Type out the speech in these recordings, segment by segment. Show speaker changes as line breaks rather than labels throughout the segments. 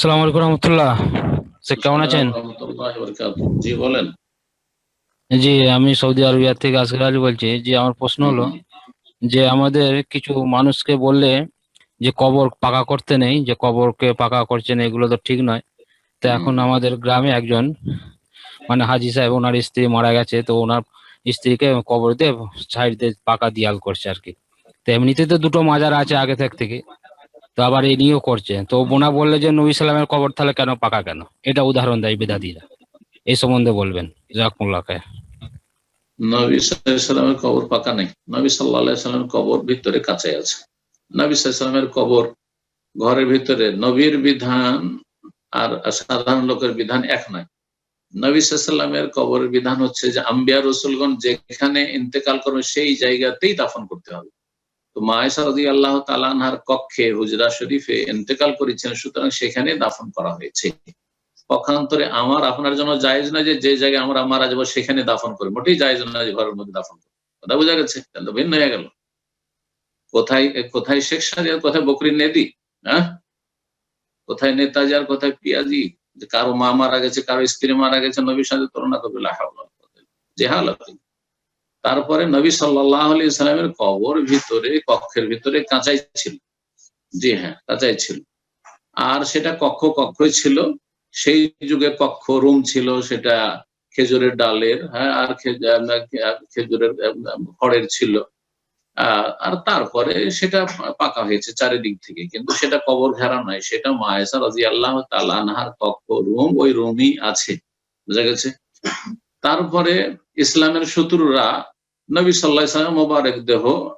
আসসালামু আলাইকুম রহমতুল্লাহ। শেখ কেমন আছেন।
জি বলেন
জি আমি সৌদি আরবিয়া থেকে আসগর আলী বলছি যে আমার প্রশ্ন হলো যে আমাদের কিছু মানুষকে বললে যে কবর পাকা করতে নেই যে কবরকে পাকা করছেন এগুলো তো ঠিক নয়। তো এখন আমাদের গ্রামে একজন মানে হাজি সাহেব ওনার স্ত্রী মারা গেছে তো ওনার স্ত্রীকে কবর দিয়ে সাইড দিয়ে পাকা দিয়াল করছে আর কি। তো এমনিতে তো দুটো মাজার আছে আগে থেকে। তো আবার এই নিয়েও করছে। তো বোনা বললে যে, নবী সালামের কবর তাহলে কেন পাকা কেন? এটা উদাহরণ দেয় বেদাদিরা এই সম্বন্ধে বলবেন জাকুল্লাহ খায়
নবী সাল্লামের কবর পাকা নেই। নবী সাল্লাহ সাল্লামের কবর ভিতরে কাছে আছে। নবী সাল্লামের কবর ঘরের ভিতরে নবীর বিধান আর সাধারণ লোকের বিধান এক নয়। নবী সাল্লামের কবরের বিধান হচ্ছে যে, আম্বিয়া রসুলগণ যেখানে ইন্তেকাল করবে সেই জায়গাতেই দাফন করতে হবে। তো মায়েশা রদি আল্লাহ তালানহার কক্ষে হুজরা শরীফে ইন্তেকাল করেছেন, সুতরাং সেখানে দাফন করা হয়েছে। পক্ষান্তরে আমার আপনার জন্য জায়েজ না যে যে জায়গায় আমরা মারা যাব সেখানে দাফন করি মোটেই জায়েজ না যে ঘরের মধ্যে দাফন করি কথা বোঝা গেছে? ভিন্ন হয়ে গেল। কোথায় কোথায় শেখ সাজি আর কোথায় বকরি নেদি? হ্যাঁ? কোথায় নেতাজি আর কোথায় পিয়াজি? কারও মা মারা গেছে, কারও স্ত্রী মারা গেছে, নবীর সাথে তুলনা করবে যে হালত তারপরে নবী সাল্লাহ আলি সাল্লামের কবর ভিতরে, কক্ষের ভিতরে কাঁচাই ছিল। জি হ্যাঁ কাঁচাই ছিল। আর সেটা কক্ষ কক্ষই ছিল। সেই যুগে কক্ষ রুম ছিল, সেটা খেজুরের ডালের হ্যাঁ আর খেজুরের খড়ের ছিল। আর তারপরে সেটা পাকা হয়েছে চারিদিক থেকে। কিন্তু সেটা কবর ঘেরা নয়, সেটা মায়েসা রাজি আল্লাহ তালানহার কক্ষ রুম, ওই রুমই আছে। বুঝা গেছে? তারপরে ইসলামের শত্রুরা নবী সাল্লাহ ইসলাম মোবারক দেহ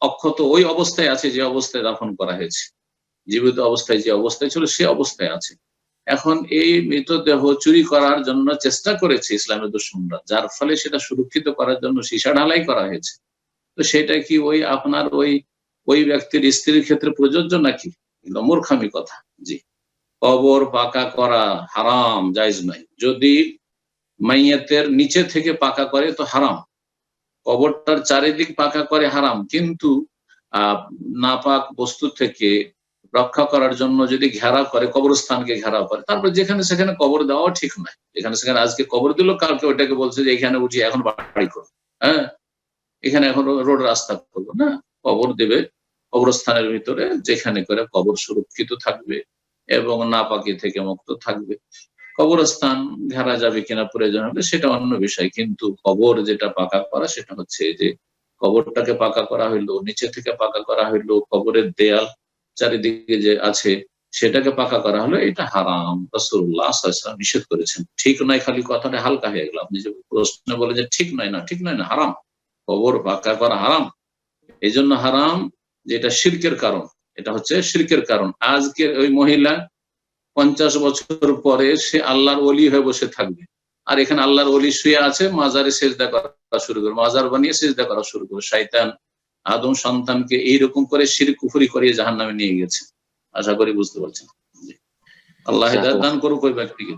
অক্ষত ওই অবস্থায় আছে যে অবস্থায় দাফন করা হয়েছে। জীবিত অবস্থায় যে অবস্থায় ছিল সে অবস্থায় আছে। এখন এই মৃতদেহ চুরি করার জন্য চেষ্টা করেছে ইসলামের দুশ্মনরা, যার ফলে সেটা সুরক্ষিত করার জন্য সীসা ঢালাই করা হয়েছে। তো সেটা কি ওই আপনার ওই ওই ব্যক্তির স্ত্রীর ক্ষেত্রে প্রযোজ্য নাকি? মূর্খামি কথা। জি। কবর পাকা করা হারাম, জায়জ নয়। যদি মাইয়াতের নিচে থেকে পাকা করে তো হারাম। কবরটার চারিদিক পাকা করে হারাম। কিন্তু নাপাক বস্তু থেকে রক্ষা করার জন্য যদি ঘেরা করে, কবরস্থানকে ঘেরাও করে, তারপর যেখানে সেখানে কবর দেওয়া ঠিক নয়। যেখানে সেখানে আজকে কবর দিল, কালকে ওইটাকে বলছে যে এখানে উঠি এখন বাড়ি করব হ্যাঁ? এখানে এখন রোড রাস্তা করব, না? কবর দেবে কবরস্থানের ভিতরে, যেখানে করে কবর সুরক্ষিত থাকবে এবং নাপাকি থেকে মুক্ত থাকবে। কবরস্থান ঘেরা যাবে কিনা প্রয়োজন হবে, সেটা অন্য বিষয়। কিন্তু কবর যেটা পাকা করা, সেটা হচ্ছে যে কবরটাকে পাকা করা হইল, নিচে থেকে পাকা করা হইল, কবরের দেয়াল চারিদিকে যে আছে, সেটাকে পাকা করা হলো, এটা হারাম। রসুল্লাহ নিষেধ করেছেন। ঠিক নয়, খালি কথাটা হালকা হয়ে গেল। আপনি যে প্রশ্ন বলে যে ঠিক নয় না, ঠিক নয় না, হারাম। কবর পাকা করা হারাম। এই জন্য হারাম যেটা শির্কের কারণ। এটা হচ্ছে শির্কের কারণ। আজকে ওই মহিলা পঞ্চাশ বছর পরে সে আল্লাহর অলি হয়ে বসে থাকবে। আর এখানে আল্লাহর অলি শুয়ে আছে মাজারে সেজদা করা শুরু করবে। মাজার বানিয়ে সেজদা করা শুরু করবে। শয়তান আদম সন্তানকে এইরকম করে শির কুফুরি করিয়ে জাহান নামে নিয়ে গেছে। আশা করি বুঝতে পারছেন। আল্লাহ দান করুক ওই ব্যক্তিকে।